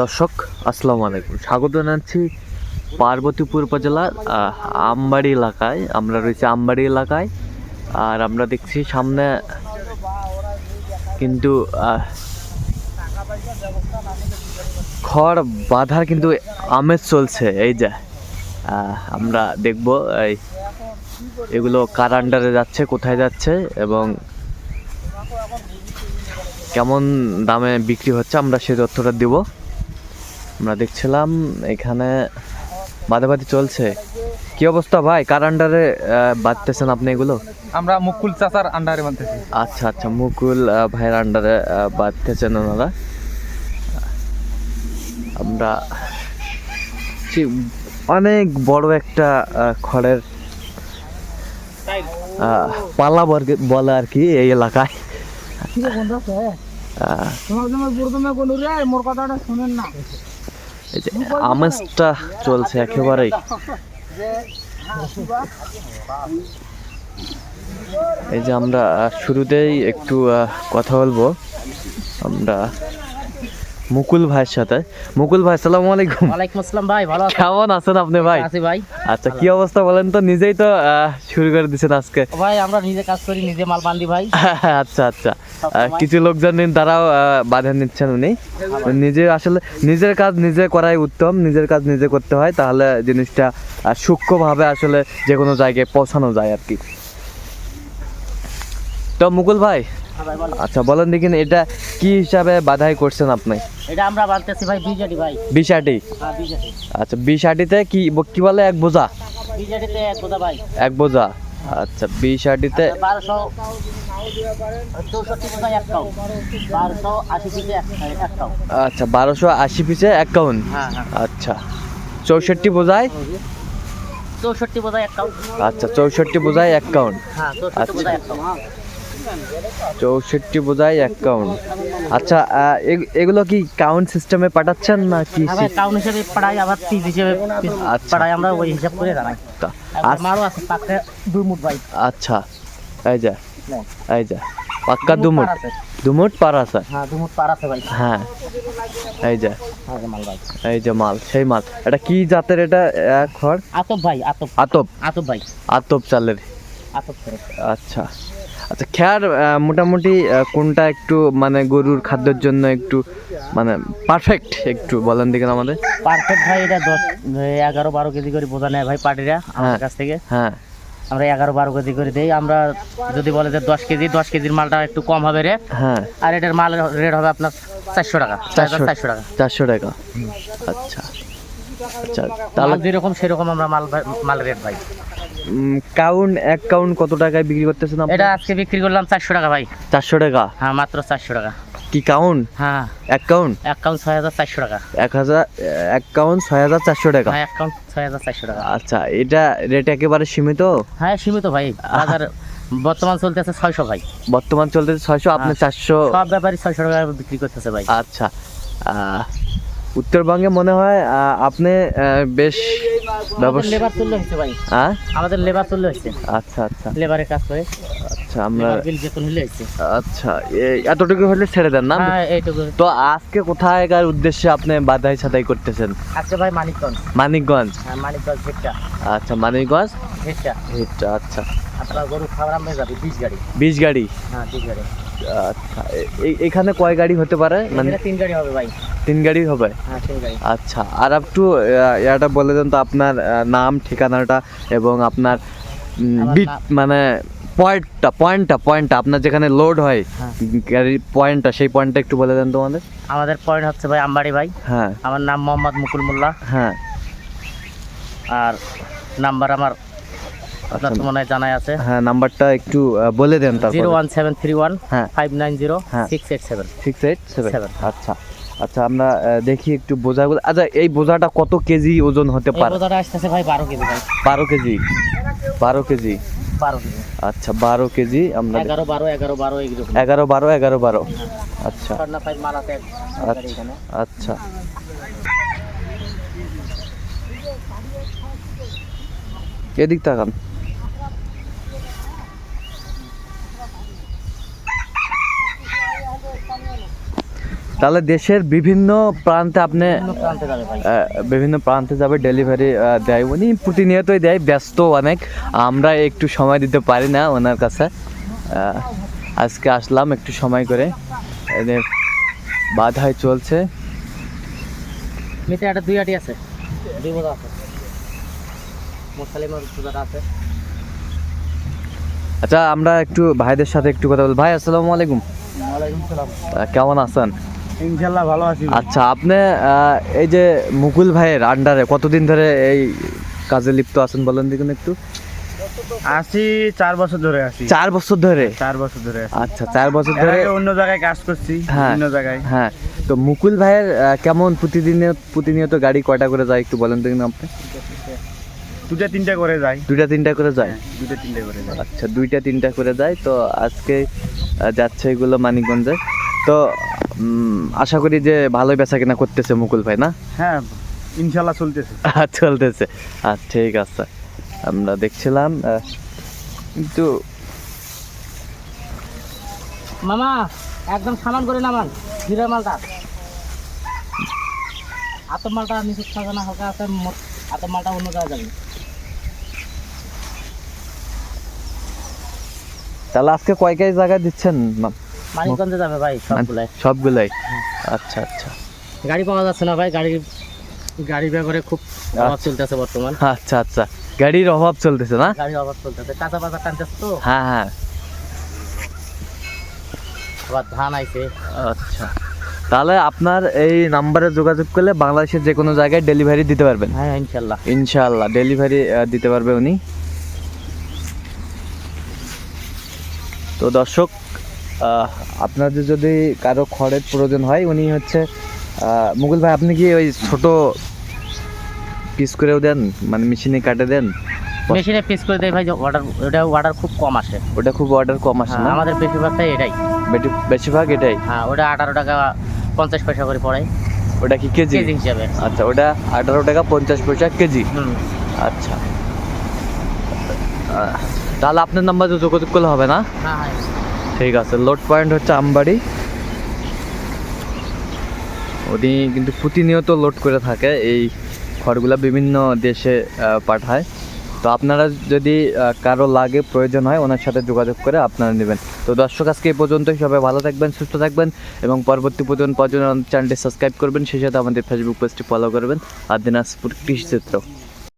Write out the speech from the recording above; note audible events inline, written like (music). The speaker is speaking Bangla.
দর্শক, আসসালামু আলাইকুম। স্বাগত জানাচ্ছি পার্বতীপুর উপজেলার আমবাড়ি এলাকায়। আমরা রয়েছি আমবাড়ি এলাকায়, আর আমরা দেখছি সামনে কিন্তু খড় বাঁধার কিন্তু আমেজ চলছে। এই যে আমরা দেখব, এই এগুলো কার আন্ডারে যাচ্ছে, কোথায় যাচ্ছে, এবং কেমন দামে বিক্রি হচ্ছে, আমরা সেই তথ্যটা দিব। আমরা দেখছিলাম এখানে বাদাবাদি চলছে। কি অবস্থা ভাই? কার আন্ডারে বাঁধতেছেন আপনি এগুলো? আমরা মুকুল চাচার আন্ডারে বানতেছি আচ্ছা আচ্ছা মুকুল ভাইয়ের আন্ডারে বাঁধতেছেন ওনারা। আমরা অনেক বড় একটা খড়ের পালা বর্গে- বলে আর কি এই এলাকায়। আহ, মোর কথাটা শুনেন না। এই যে আমেজটা চলছে একেবারেই। এই যে আমরা শুরুতেই একটু কথা বলব। আমরা মুকুল ভাইয়ের সাথে। মুকুল ভাই সালাম আলাইকুম। ওয়ালাইকুম আসসালাম ভাই ভালো আছেন? কেমন আছেন আপনি ভাই? আছি ভাই। আচ্ছা কি অবস্থা বলেন তো নিজেই তো শুরু করে দিচ্ছেন আজকে। ভাই আমরা নিজে কাজ করি নিজে মাল বান্ধি ভাই। (laughs) আচ্ছা আচ্ছা। কিছু লোকজন তারাও বাধা নিচ্ছেন উনি। নিজে আসলে নিজের কাজ নিজে করাই উত্তম নিজের কাজ নিজে করতে হয় তাহলে জিনিসটা সূক্ষ্মভাবে আসলে যে কোনো জায়গায় পৌঁছানো যায় আর কি। তো মুকুল ভাই হ্যাঁ। আচ্ছা বলেন দেখিন এটা কি হিসাবে বাধাই করছেন আপনি? এটা আমরা বানতেছি ভাই বিজেডি ভাই। বিশাটি? হ্যাঁ আচ্ছা বিশাটিতে কি কি বলে এক বোঝা? বিজেডিতে এক কথা ভাই। এক বোঝা। আচ্ছা বিশাটিতে বারোশো আচ্ছা বারোশো আশি পিসে এক কাউন হ্যাঁ আচ্ছা চৌষট্টি বোঝায়? চৌষট্টি বোঝায় আচ্ছা চৌষট্টি বোঝায় এক কাউন্ট। চৌষট্টি আচ্ছা। চৌষট্টি বোঝায় এক কাউন্ট আচ্ছা এগুলো কি কাউন্ট সিস্টেমে পাঠাচ্ছেন না কি হ্যাঁ ভাই কাউন হিসেবে আবার পিস হিসেবে আচ্ছা। আমরা ওই হিসাব করে জানাই। মারও আছে মুঠ ভাই। আচ্ছা এই যে এই যে পাক্কা দুমুট। দুমুট। পার আছে। হ্যাঁ পার আছে ভাই। হ্যাঁ এই যে হ্যাঁ মাল ভাই। এই যে মাল সেই মাল। এটা কি জাতের এটা খড়? আতপ ভাই আতপ। আতপ। আতপ ভাই। আতপ চালের। আতপ আচ্ছা। আচ্ছা খেয়ার মোটামুটি কোনটা একটু মানে গরুর খাদ্যের জন্য একটু মানে পারফেক্ট একটু বলেন দেখেন আমাদের। পারফেক্ট ভাই এটা দশ এগারো বারো কেজি করে বোঝা নেয় ভাই পাটিরা আমার হ্যাঁ। কাছ থেকে। হ্যাঁ। আমরা এগারো বারো কেজি করে দিই। আমরা যদি বলে যে দশ কেজি দশ কেজির মালটা একটু কম হবে রেট হ্যাঁ। আর এটার মাল রেট হবে আপনার চারশো টাকা চারশো টাকা। চারশো টাকা। আচ্ছা। আচ্ছা তাহলে যেরকম সেরকম আমরা মাল মাল রেট ভাই। কাউন্ট এক কাউন্ট কত টাকায় বিক্রি করতেছেন এটা আজকে বিক্রি করলাম চারশো টাকা ভাই। চারশো টাকা? হ্যাঁ মাত্র চারশো টাকা। কি কাউন্ট হ্যাঁ। এক কাউন্ট অ্যাকাউন্ট ছয় হাজার চারশো টাকা। এক হাজার এক কাউন্ট ছয় হাজার চারশো টাকা। হ্যাঁ অ্যাকাউন্ট ছয় হাজার চারশো টাকা। আচ্ছা এটা রেট একেবারে সীমিত? হ্যাঁ সীমিত ভাই। বাজার বর্তমান চলতেছে ছয়শো ভাই। বর্তমান চলতেছে ছয়শো আপনি হ্যাঁ। চারশো। সব ব্যাপারই ছয়শো টাকা বিক্রি করতেছে ভাই। আচ্ছা উত্তরবঙ্গে মনে হয় আপনি বেশ লেবার চললে হচ্ছে ভাই। হ্যাঁ আমাদের লেবার চললে হচ্ছে আচ্ছা আচ্ছা। লেবারের কাজ করে। আচ্ছা আমরা বিল বেতন হলে হচ্ছে আচ্ছা এতটুকু হলে ছেড়ে দেন না? হ্যাঁ এইটুকু। তো আজকে কোথায়কার উদ্দেশ্যে আপনি বাধাই ছাদাই করতেছেন? আজকে ভাই মানিকগঞ্জ। মানিকগঞ্জ? হ্যাঁ মানিকগঞ্জ ভেটটা। আচ্ছা মানিকগঞ্জ? ভেটটা। এটা আচ্ছা। আপনার গরু খাবার আমরা যাবে বিশ গাড়ি বিশ গাড়ি হ্যাঁ বিশ গাড়ি আচ্ছা এখানে কয় গাড়ি হতে পারে? মানে তিন গাড়ি হবে ভাই। তিন গাড়ি হবে? হ্যাঁ আচ্ছা আর একটু এটা বলে দেন তো আপনার নাম ঠিকানাটা এবং আপনার বিট মানে পয়েন্টটা পয়েন্টটা পয়েন্টটা আপনার যেখানে লোড হয় হ্যাঁ। গাড়ির পয়েন্টটা সেই পয়েন্টটা একটু বলে দেন তো আমাদের আমাদের পয়েন্ট হচ্ছে ভাই আমবাড়ি ভাই। হ্যাঁ। আমার নাম মোহাম্মদ মুকুল মোল্লা। হ্যাঁ। আর নাম্বার আমার আপনার তো মনে হয় জানাই আছে। হ্যাঁ নাম্বারটা একটু বলে দেন তারপর। Zero one seven three one হ্যাঁ। ফাইভ নাইন জিরো হ্যাঁ। Six eight seven. Six eight seven. আচ্ছা। আচ্ছা আমরা দেখি একটু বোঝাগুলো। আচ্ছা এই বোঝাটা কত কেজি ওজন হতে পারে? বোঝাটা আসতেছে ভাই বারো কেজি ভাই। বারো কেজি। বারো কেজি। বারো কেজি। আচ্ছা বারো কেজি আমরা এগারো বারো এগারো বারো এগারো বারো এগারো বারো। আচ্ছা। আচ্ছা। আচ্ছা। এদিক তাকান। তাহলে দেশের বিভিন্ন প্রান্তে আপনি বিভিন্ন প্রান্তে যাবে ডেলিভারি দেয়। উনি প্রতিনিয়তই দেয় ব্যস্ত অনেক। আমরা একটু সময় দিতে পারি না ওনার কাছে। আজকে আসলাম একটু সময় করে। বাধাই চলছে। মিতে একটা দুই আটি আছে। দুই বোঝা আছে। মুসালিমার সুদাটা আছে। আচ্ছা আমরা একটু ভাইদের সাথে একটু কথা বল ভাই আসসালামু আলাইকুম। ওয়ালাইকুম সালাম। কেমন আছেন? ইনশাল্লাহ ভালো আছি আচ্ছা আপনি এই যে মুকুল ভাইয়ের আন্ডারে কতদিন ধরে এই কাজে লিপ্ত আছেন বলেন দেখুন একটু। আছি চার বছর ধরে আছি। চার বছর ধরে? চার বছর ধরে আচ্ছা চার বছর ধরে অন্য জায়গায় কাজ করছি হ্যাঁ। বিভিন্ন জায়গায়। হ্যাঁ তো মুকুল ভাইয়ের কেমন প্রতিদিনে প্রতিনিয়ত গাড়ি কয়টা করে যায় একটু বলেন কিন্তু আপনি। দুটা তিনটা করে যাই দুইটা তিনটা করে যায়? দুটা তিনটা করে যাই আচ্ছা দুইটা তিনটা করে যায় তো আজকে যাচ্ছে এগুলো মানিকগঞ্জে। তো আশা করি যে ভালোই বেচা কিনা করতেছে মুকুল ভাই না? হ্যাঁ ইনশাল্লাহ চলতেছে। চলতেছে। আচ্ছা ঠিক আছে। আমরা দেখছিলাম কিন্তু মামা একদম সামান করে নামান জিরা মালটা। আতর মালটা নিচে থাকে না হালকা আছে আতর মালটা অন্য জায়গায় যাবে। তাহলে আজকে কয় কয় জায়গায় দিচ্ছেন মা- মানিকগঞ্জে যাবে ভাই সবগুলাই। সবগুলাই? আচ্ছা আচ্ছা। গাড়ি পাওয়া যাচ্ছে না ভাই গাড়ি গাড়ি ব্যাপারে খুব অভাব আচ্ছা। চলতেছে বর্তমান। আচ্ছা আচ্ছা। গাড়ির অভাব চলতেছে না? গাড়ির অভাব চলতেছে। কাঁচা বাজার টানতেছে তো। হ্যাঁ হ্যাঁ। আবার ধান আইছে। আচ্ছা। তাহলে আপনার এই নাম্বারে যোগাযোগ করলে বাংলাদেশের যে কোনো জায়গায় ডেলিভারি দিতে পারবেন? হ্যাঁ ইনশাল্লাহ। ইনশাআল্লাহ ডেলিভারি দিতে পারবে উনি। তো দর্শক আপনাদের যদি কারও খড়ের প্রয়োজন হয় উনি হচ্ছে মুকুল ভাই আপনি কি ওই ছোট পিস করেও দেন? মানে মেশিনে কাটে দেন? মেশিনে পিস করে দেয় ভাই অর্ডার ওটা অর্ডার খুব কম আসে। ওটা খুব অর্ডার কম আসে হ্যাঁ, না আমাদের বেশিরভাগটাই এটাই। বেশিরভাগ এটাই? হ্যাঁ ওটা আঠারো টাকা পঞ্চাশ পয়সা করে পড়ে। ওটা কি কেজি? কেজি হিসাবে। আচ্ছা ওটা আঠারো টাকা পঞ্চাশ পয়সা কেজি? আচ্ছা। তাহলে আপনার নাম্বার যোগাযোগ করলে হবে না? হ্যাঁ হ্যাঁ। ঠিক আছে লোড পয়েন্ট হচ্ছে আমবাড়ি। উনি কিন্তু প্রতিনিয়ত লোড করে থাকে এই খড়গুলা বিভিন্ন দেশে পাঠায়। তো আপনারা যদি কারও লাগে, প্রয়োজন হয়, ওনার সাথে যোগাযোগ করে আপনারা নেবেন। তো দর্শক, আজকে এই পর্যন্তই। সবাই ভালো থাকবেন, সুস্থ থাকবেন এবং পরবর্তী পর্যন্ত পর্যন্ত চ্যানেলটি সাবস্ক্রাইব করবেন। সেই সাথে আমাদের ফেসবুক পেজটি ফলো করবেন। আর দিনাজপুর কৃষি চিত্র